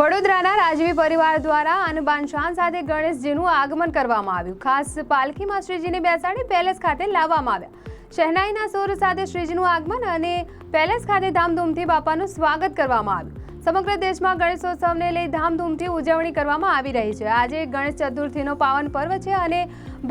વડોદરાના રાજવી પરિવાર દ્વારા અનુબાન શાન સાથે ગણેશજીનું આગમન કરવામાં આવ્યું. ખાસ પાલખીમાં શ્રીજીને બેસાડી પેલેસ ખાતે લાવવામાં આવ્યા. શહેનાઈના સોર સાથે શ્રીજીનું આગમન અને પેલેસ ખાતે ધામધૂમથી બાપાનું સ્વાગત કરવામાં આવ્યું. સમગ્ર દેશમાં ગણેશોત્સવને લઈ ધામધૂમથી ઉજવણી કરવામાં આવી રહી છે. આજે ગણેશ ચતુર્થીનો પાવન પર્વ છે અને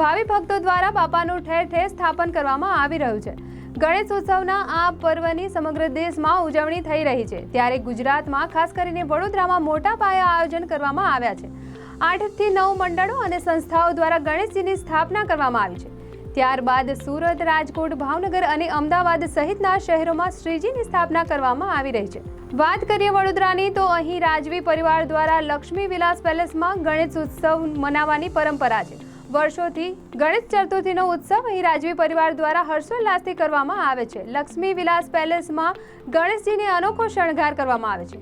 ભાવિ ભક્તો દ્વારા બાપાનું ઠેર ઠેર સ્થાપન કરવામાં આવી રહ્યું છે. ગણેશ ઉત્સવના આ પર્વની સમગ્ર દેશમાં ઉજવણી થઈ રહી છે. ત્યારે ગુજરાતમાં ખાસ કરીને વડોદરામાં મોટા પાયે આયોજન કરવામાં આવ્યા છે. આઠથી નવ મંડળો અને સંસ્થાઓ દ્વારા ગણેશજીની સ્થાપના કરવામાં આવી છે. ત્યારબાદ સુરત, રાજકોટ, ભાવનગર અને અમદાવાદ સહિતના શહેરોમાં શ્રીજીની સ્થાપના કરવામાં આવી રહી છે. વાત કરીએ વડોદરાની, તો અહીં રાજવી પરિવાર દ્વારા લક્ષ્મી વિલાસ પેલેસમાં ગણેશ ઉત્સવ મનાવવાની પરંપરા છે. વર્ષોથી ગણેશ ચતુર્થીનો ઉત્સવ અહીં રાજવી પરિવાર દ્વારા હર્ષોલ્લાસથી કરવામાં આવે છે. લક્ષ્મી વિલાસ પેલેસમાં ગણેશજીને અનોખો શણગાર કરવામાં આવે છે.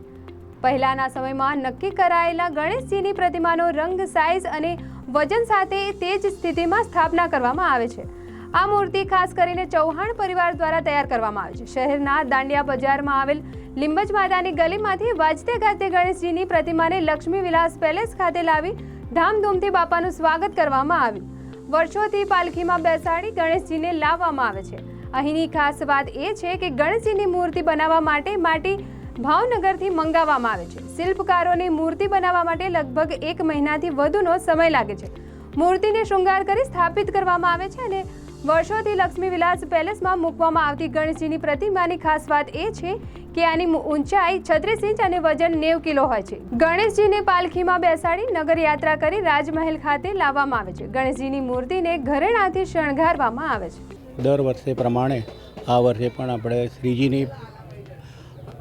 પહેલાના સમયમાં નક્કી કરાયેલા ગણેશજીની પ્રતિમાનો રંગ, સાઇઝ અને વજન સાથે તે જ સ્થિતિમાં સ્થાપના કરવામાં આવે છે. આ મૂર્તિ ખાસ કરીને ચૌહાણ પરિવાર દ્વારા તૈયાર કરવામાં આવે છે. શહેરના દાંડિયા બજારમાં આવેલ લીંબજ માતાની ગલીમાંથી વાજતે ગાજતે ગણેશજીની પ્રતિમાને લક્ષ્મી વિલાસ પેલેસ ખાતે લાવી ધામધૂમથી બાપાનું સ્વાગત કરવામાં આવ્યું. વર્ષોથી પાલખીમાં બેસાડી ગણેશજીને લાવવામાં આવે છે. અહીંની ખાસ વાત એ છે કે ગણેશજીની મૂર્તિ બનાવવા માટે માટી ભાવનગરથી મંગાવવામાં આવે છે. શિલ્પકારોની મૂર્તિ બનાવવા માટે લગભગ એક મહિનાથી વધુનો સમય લાગે છે. મૂર્તિને શૃંગાર કરી સ્થાપિત કરવામાં આવે છે અને વર્ષોથી લક્ષ્મી વિલાસ પેલેસમાં મૂકવામાં આવતી ગણેશજીની પ્રતિમાની ખાસ વાત એ છે કે આની ઊંચાઈ છત્રીસ ઇંચ અને વજન નેવ કિલો હોય છે. ગણેશજીને પાલખીમાં બેસાડી નગર યાત્રા કરી રાજમહેલ ખાતે લાવવામાં આવે છે. ગણેશજીની મૂર્તિને ઘરેણાથી શણગારવામાં આવે છે. દર વર્ષે પ્રમાણે આ વર્ષે પણ આપણે શ્રીજીની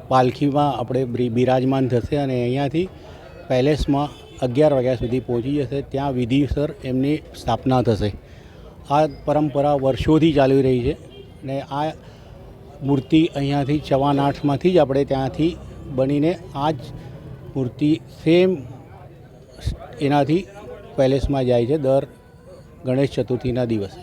પાલખીમાં આપણે બિરાજમાન થશે અને અહીંયાથી પેલેસમાં અગિયાર વાગ્યા સુધી પહોંચી જશે. ત્યાં વિધિસર એમની સ્થાપના થશે. આ પરંપરા વર્ષોથી ચાલી રહી છે અને આ મૂર્તિ અહીંયાથી ચવાન આઠમાંથી જ આપણે ત્યાંથી બનીને આ જ મૂર્તિ સેમ એનાથી પેલેસમાં જાય છે દર ગણેશ ચતુર્થીના દિવસે.